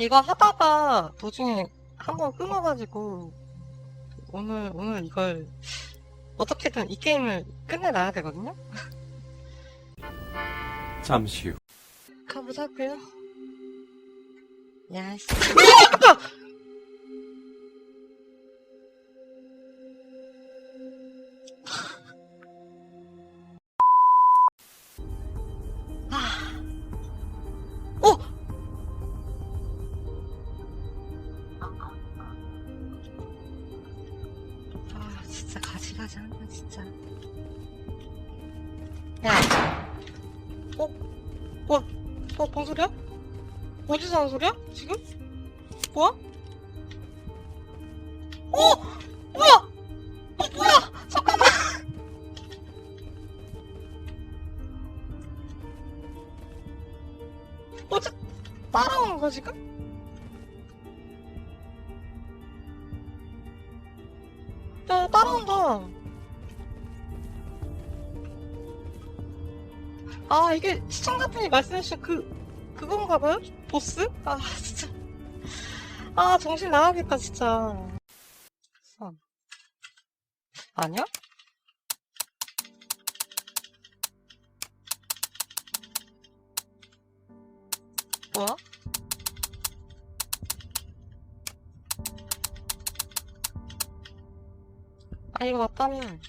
이거 하다가 도중에 한 번 끊어가지고 오늘 오늘 이걸 어떻게든 이 게임을 끝내놔야 되거든요. 잠시 후. 가보자고요. 야 씨. 진짜 가지가지 한다, 진짜. 야. 어? 뭐, 어, 뭔 소리야? 어디서 하는 소리야? 지금? 뭐야? 어! 뭐야! 어, 뭐야! 잠깐만! 어째 따라오는 거야, 지금? 야, 따라온다. 아, 이게 시청자분이 말씀해주신 그, 그건가 봐요? 보스? 아, 진짜. 아, 정신 나가겠다, 진짜. 선. 아니야? 뭐야? 아, 이거 맞다면.